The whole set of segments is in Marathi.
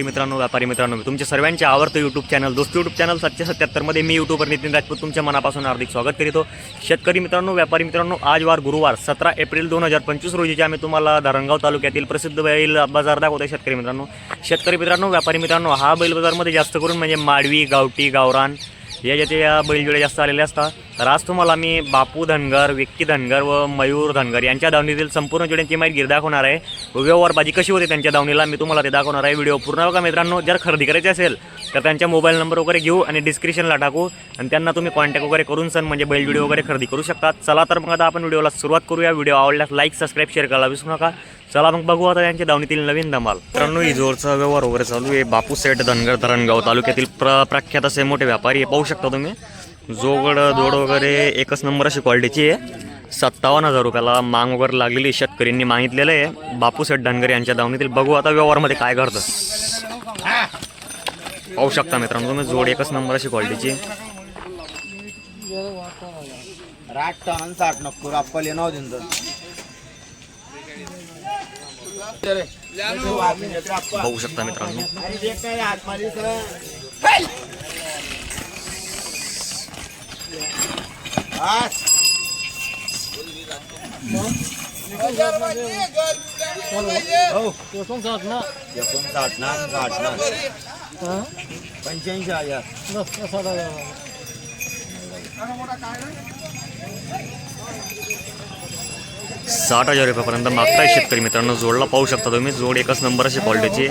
मित्रांनो व्यापारी मित्रांनो तुमच्या सर्वांचे आवडतं यूट्यूब चॅनल दोस्त यूट्यूब चॅनल सातशे सत्याहत्तरमध्ये मी यूट्यूबर नितीन राजपूत तुमच्या मनापासून हार्दिक स्वागत करीतो. शेतकरी मित्रांनो व्यापारी मित्रांनो आज वार गुरुवार सतरा एप्रिल दोन हजार पंचवीस रोजीच्या आम्ही तुम्हाला धरणगाव तालुक्यातील प्रसिद्ध बैल बाजार दाखवतो शेतकरी मित्रांनो. शेतकरी मित्रांनो व्यापारी मित्रांनो हा बैल बाजारमध्ये जास्त करून म्हणजे माडवी गावठी गावरान याच्यात या बैलजोड्या जास्त आलेले असतात तर आज तुम्हाला मी बापू धनगर विक्की धनगर व मयूर धनगर यांच्या धावणीतील संपूर्ण जोड्यांची माहिती गिर दाखवणार आहे. व्यवहारबाजी कशी होते त्यांच्या दावणीला मी तुम्हाला ते दाखवणार आहे. व्हिडिओ पूर्ण बघा मित्रांनो. जर खरेदी करायची असेल तर त्यांच्या मोबाईल नंबर वगैरे घेऊ आणि डिस्क्रिप्शनला टाकू आणि त्यांना तुम्ही कॉन्टॅक्ट वगैरे करून सण म्हणजे बैल व्हिडिओ वगैरे खरेदी करू शकतात चला तर मग आता आपण व्हिडिओला सुरुवात करूया. व्हिडिओ आवडल्यास लाईक सबस्क्राईब शेअर करायला विसरू नका. चला मग बघू आता त्यांच्या दावणीतील नवीन धमाल. मित्रांनो ही जोरचा व्यवहार वगैरे चालू आहे. बापू सेठ धनगर धरणगाव तालुक्यातील प्र प्रख्यात असे मोठे व्यापारी आहे. पाहू शकता तुम्ही. जोगड जोड वगैरे एकच नंबर अशी क्वालिटीची आहे. सत्तावन्न हजार रुपयाला मांग वगैरे लागलेली शेतकऱ्यांनी मागितलेलं आहे. बापू सेठ धनगर यांच्या दावणीतील बघू आता व्यवहारमध्ये काय घडतं. पाहू शकता मित्रांनो तुम्ही जोड एकच नंबर अशी क्वालिटीची राठ टन साठ नक्कर अप्पल नाव दिन पाहू शकता मित्रांनो. पंच्याऐंशी हजार. साठ हजार रुपयापर्यंत मागताय शेतकरी मित्रांनो. जोडला पाहू शकता तुम्ही. जोड एकच नंबर अशी क्वालिटीची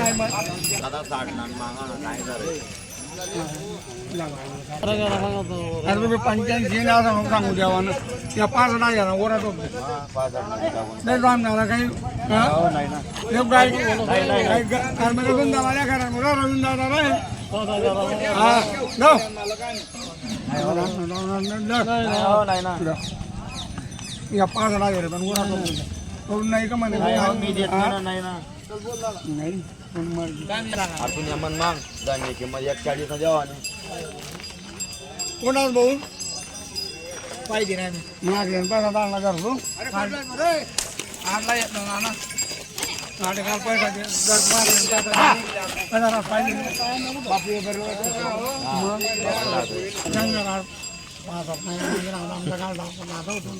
पंच्याऐंशी सांगू द्यावा ना या पाच नाही ना ओरा तो हा, पाच आठ नाही रामनाला काही दादा करा दादा नाही. हो, नाही ना या पाच नाही रे पण ओरा तो करून नाही का म्हणे नाही, हो, मी देत नाही ना, नाही ना नाही पण मग- आपण यमन माग एक चाळीस आणि कोणाच भाऊ पाहिजे नाही मागे पैसा दांडला करतो आणला येत ना ना नाटकाला पैसा दे दर पैसा पाहिजे बापू वगैरे मग जंगलात पाच आमच्या गाव आपण आता उठून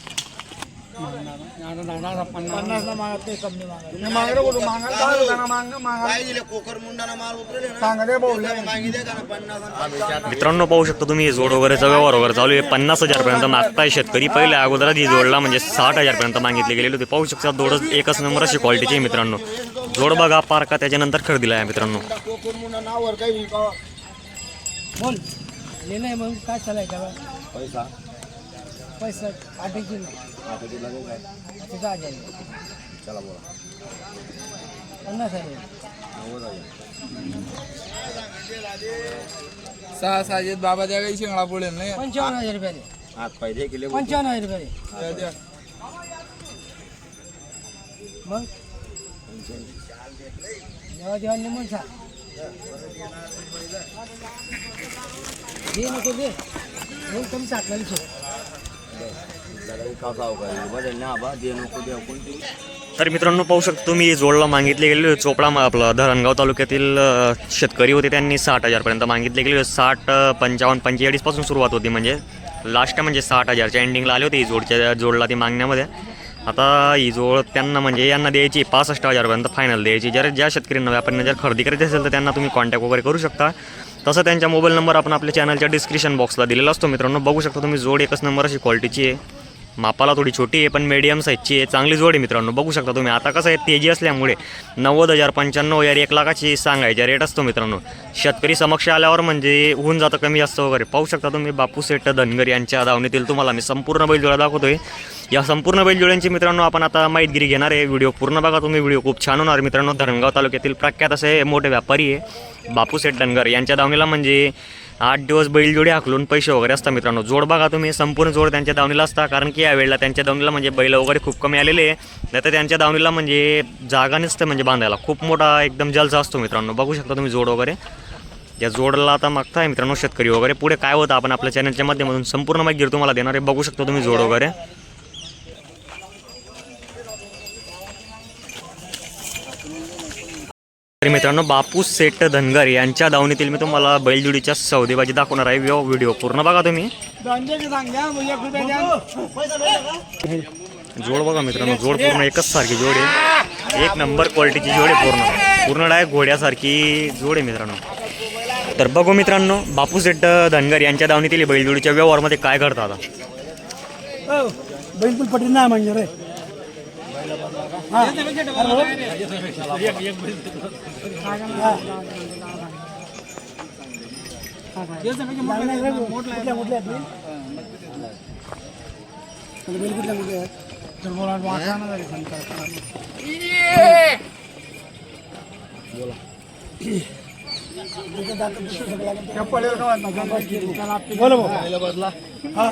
पन्नास मागत नाही कमी मागत मागणं कुठं मागायला मागणं मागा काय दिले कोकर मुंडाना माल उतरले ना. सांगा रे भाऊ मागितले का ना पन्नास आणि पाच? मित्रांनो पाहू शकता तुम्ही हे जोड वगैरेचा व्यवहार वगैरे चालू आहे. पन्नास हजारपर्यंत मागताय शेतकरी. पहिल्या अगोदरच ही जोडला म्हणजे साठ हजारपर्यंत मागितले गेलेले होते. पाहू शकता जोड एकच नंबर अशी क्वालिटीची आहे मित्रांनो. जोड बघा पारका त्याच्यानंतर खरेदीला आहे मित्रांनो. कोकर मुंडा नावावर काही विकावा बोल. ले नाही मग काय चालायचं पैसा. पैसा आठशे आता तुला देऊ काय? तिथं आ जाईल चला बोला पन्नास आहे नव्वद हजार सहा सहाशे बाबाच्या काही शेंगळा पडेल नाही पंचावन्न हजार रुपये दे. हात पाहिजे केले पंचावन्न हजार रुपये दे. द्या, द्या. मग देवा देवा निमन सांग दे नको दे मग कमी साठला सो दे नको कोणती तर मित्रांनो पाहू शकतो तुम्ही जोडला मागितले गेले चोपडा आपलं धरणगाव तालुक्यातील शेतकरी होते त्यांनी साठ हजारपर्यंत मागितले गेले साठ पंचावन्न पंचेचाळीसपासून सुरुवात होती म्हणजे. लास्ट म्हणजे साठ हजारच्या एंडिंगला आले होते ही जोडच्या जोडला ती मागण्यामध्ये. आता ही जोड त्यांना म्हणजे यांना द्यायची पासष्ट हजारपर्यंत फायनल द्यायची. जर ज्या शेतकऱ्यांना व्यापाऱ्यांना जर खरेदी करायची असेल तर त्यांना तुम्ही कॉन्टॅक्ट वगैरे करू शकता. तसं त्यांच्या मोबाईल नंबर आपण आपल्या चॅनलच्या डिस्क्रिप्शन बॉक्सला दिलेला असतो मित्रांनो. बघू शकता तुम्ही जोड एकच नंबर अशी क्वालिटीची आहे. मापाला थोडी छोटी आहे पण मीडियम साईजची आहे. चांगली जोड आहे मित्रांनो. बघू शकता तुम्ही. आता कसं आहे तेजी असल्यामुळे नव्वद हजार पंच्याण्णव हजार एक लाखाची सांगायचा रेट असतो मित्रांनो. शेतकरी समक्ष आल्यावर म्हणजे होऊन जातं कमी जास्त वगैरे. पाहू शकता तुम्ही बापू सेठ धनगर यांच्या दावणीतील तुम्हाला मी संपूर्ण बैलजोळा दाखवतोय. या संपूर्ण बैलजोड्यांची मित्रांनो आपण आता माहितगिरी घेणार आहे. व्हिडिओ पूर्ण बघा तुम्ही. व्हिडिओ खूप छान होणार मित्रांनो. धरणगाव तालुक्यातील प्रख्यात असे मोठे व्यापारी आहे बापू सेठ धनगर यांच्या दावणीला म्हणजे आठ दिवस बैलजोडी हाकलून पैसे वगैरे असतात मित्रांनो. जोड बघा तुम्ही संपूर्ण जोड त्यांच्या दावणीला असता कारण की यावेळेला त्यांच्या दावणीला म्हणजे बैल वगैरे खूप कमी आलेले आहे. नाही तर त्यांच्या दावणीला म्हणजे जागा नसतं म्हणजे बांधायला. खूप मोठा एकदम जलसा असतो मित्रांनो. बघू शकता तुम्ही जोड वगैरे. या जोडला आता मागताय मित्रांनो शेतकरी वगैरे. पुढे काय होतं आपण आपल्या चॅनलच्या माध्यमातून संपूर्ण माहिती तुम्हाला देणार आहे. बघू शकता तुम्ही जोड वगैरे. तर मित्रांनो बापू सेट धनगर यांच्या दावणीतील मी तुम्हाला बैलजोडीच्या सौदेबाजी दाखवणार आहे. व्हिडिओ व्हिडिओ पूर्ण बघा तुम्ही. जोड बघा मित्रांनो जोड पूर्ण एकच सारखी जोड आहे. एक नंबर क्वालिटीची जोड आहे पूर्ण. पूर्ण डायरेक्ट घोड्यासारखी जोड आहे मित्रांनो. तर बघू मित्रांनो बापू सेट धनगर यांच्या दावणीतील बैलजोडीच्या व्यवहारमध्ये काय घडतं आता? बैलपूल पटेल नाही म्हणजे रे, कुठल्या कुठल्या कुठल्या कुठल्या आहेत? तर बोला, वाटा ना जरी बोला भाऊ. हा.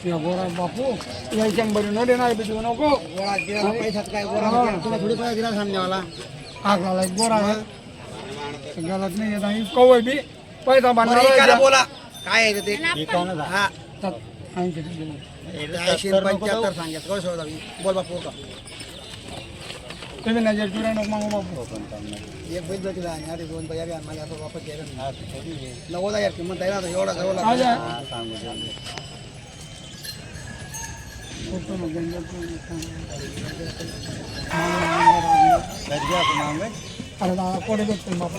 इकडे तिच्या बोला ना मला चटणी जोडा पाहिजे तुम्ही चटणी जोडा पाहिजे अरे बाप. तुझं नाव ठेव बोला संध्या ना तुझ्या पहिला पहिला कोण नाही गाड्या बांधावा ना हा, बस. मानाडी नाही ना मग एक टेन्शन नाही. हो बापरे या गोरा बापू या शंभर न देणार बिजू नको पैशात काय बोला तुला थोडी पैसा दिला समजावाला आग लावला एक गोरा आहे गलत नाही येत आणि कवय बी पैसा बांधणार बोला काय आहे ते हा ऐंशी टक्के. ऐंशी पंच्याहत्तर सांगत कळ शोधा बोल बापू का तुम्ही नजर चुरा नको मागू बापू एक बैल जातील आणि अरे दोन पैया घ्या मला असं वापस घ्यायला नव्वद हजार किंमत आहे ना आता एवढा जवळ आजा. फोटो मध्ये जंगल अरे दादा कोणी भेटतो बापू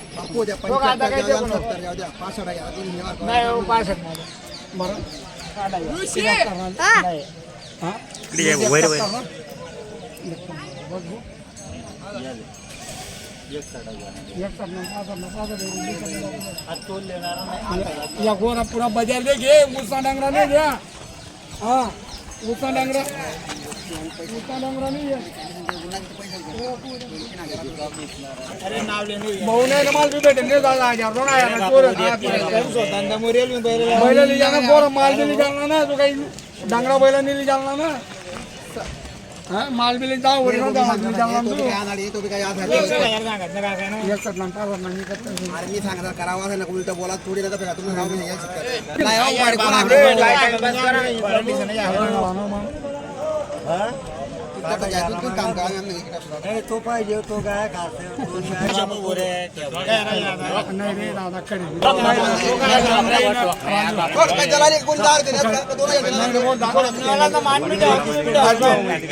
बापू द्या तो आता काय ते पंच्याहत्तर बोलू? सत्तर जाऊ द्या पासष्ट घ्या तुम्ही हे मारा. नाही हो, पासष्ट नाही बरं काढायला. एकाहत्तर नाही. हा? इकडे ये, वैर वैर गोरा पुरा बाजार दे घे उसा डांगरा नाही द्या हा उसा डांगरा उसा डांगरा नाही घे. भाऊ बैलांनी माल बी भेटेल नाही दादा हजार ना पोरं माल बी लिजालना ना तू काही डांगरा बैला नाही ना माल बी तो तू तो ना मी तू- तू काम करा, असू. नाही रे दादा कडे कोण? काय दलाली कोणी दार देणार का? दोन हजार देणार?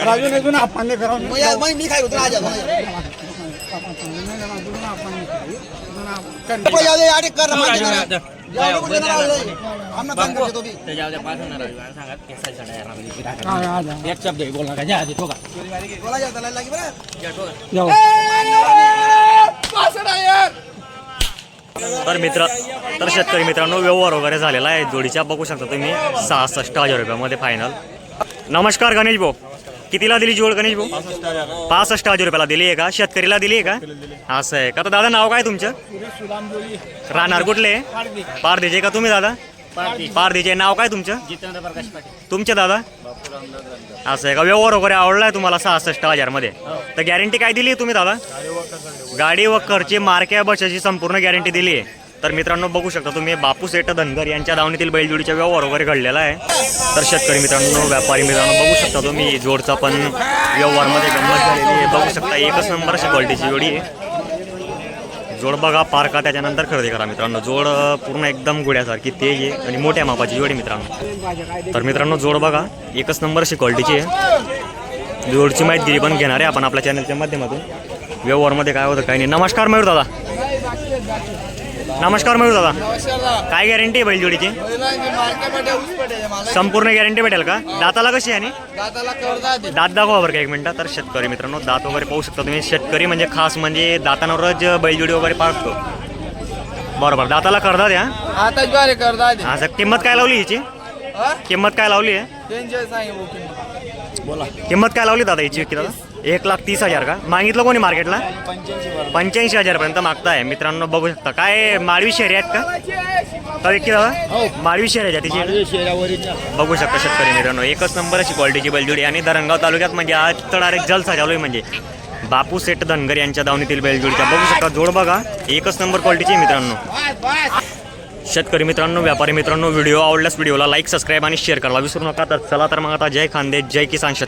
राजू नाही आपण नाही आहे? बोला या, लागी बरं. तर मित्र तर शेतकरी मित्रांनो व्यवहार वगैरे झालेला आहे. जोडीच्या बघू शकता तुम्ही सहासष्ट हजार रुपयामध्ये फायनल नमस्कार गणेश भाऊ कितीला दिली जोड गणेश भाऊ? पासष्ट हजार रुपयाला दिली आहे का? शेतकरीला दिली आहे का? असं आहे. का तर दादा नाव काय तुमचं? राहणार कुठले? पारदेचे का तुम्ही दादा? पारदेचे नाव काय तुमचं? तुमचे दादा? असं आहे का? व्यवहार वगैरे आवडलाय तुम्हाला सहासष्ट हजारमध्ये तर गॅरंटी काय दिली तुम्ही दादा? गाडी व खर्ची मार्क्या बसाची संपूर्ण गॅरंटी दिली आहे. तर मित्रांनो बघू शकता तुम्ही बापू सेट धनगर यांच्या दावणीतील बैलजोडीचा व्यवहार वगैरे घडलेला आहे. तर शेतकरी मित्रांनो व्यापारी मित्रांनो बघू शकता तुम्ही जोडचा पण व्यवहारमध्ये गंमत झालेली आहे. बघू शकता एकच नंबर अशी क्वालिटीची जोडी आहे. जोड बघा पारका त्याच्यानंतर खरेदी करा मित्रांनो. जोड पूर्ण एकदम गुड्यासारखी तेज आहे आणि मोठ्या मापाची जोडी मित्रांनो. तर मित्रांनो जोड बघा एकच नंबर अशी क्वालिटीची आहे. जोडची माहिती पण घेणार आहे आपण आपल्या चॅनलच्या माध्यमातून. व्यवहारमध्ये काय होतं काय नाही. नमस्कार मयूर दादा. नमस्कार मयूर दादा. काय गॅरंटी आहे बैलजोडीची संपूर्ण गॅरंटी भेटेल का? दाताला कशी आहे आणि? दाताला कर्जा दे दात दाखवा बरं का एक मिनटं. तर शेतकरी मित्रांनो दात वगैरे पाहू शकता तुम्ही. शेतकरी म्हणजे खास म्हणजे दातांवरच बैलजोडी वगैरे पाळतो बरोबर. दाताला करदा द्या आता ज्वारे कर्जा दे असं किंमत काय लावली हिची? हा? किंमत काय लावली आहे? भाऊ किंमत. काय लावली दादा हिची दादा एक लाख तीस हजार का? मागितलं कोणी मार्केटला? पंच्याऐंशी हजारपर्यंत मागताय. मित्रांनो बघू शकता. काय माळवी शेरी आहेत का? का विक्री दादा माळवी शेरी आहे तिची बघू शकता शेतकरी मित्रांनो एकच नंबर अशी क्वालिटीची बैलजोडी आणि धरणगाव तालुक्यात म्हणजे आज तर डायरेक्ट जलसा आहे म्हणजे. बापू सेठ धनगर यांच्या दावणीतील बैलजोडीच्या. बघू शकता जोड बघा. एकच नंबर क्वालिटीची मित्रांनो. शेतकरी मित्रांनो व्यापारी मित्रांनो व्हिडिओ आवडल्यास व्हिडिओला लाईक सबस्क्राईब आणि शेअर करायला विसरू नका. तर चला तर मग आता जय खानदेश जय किसान शेतकरी.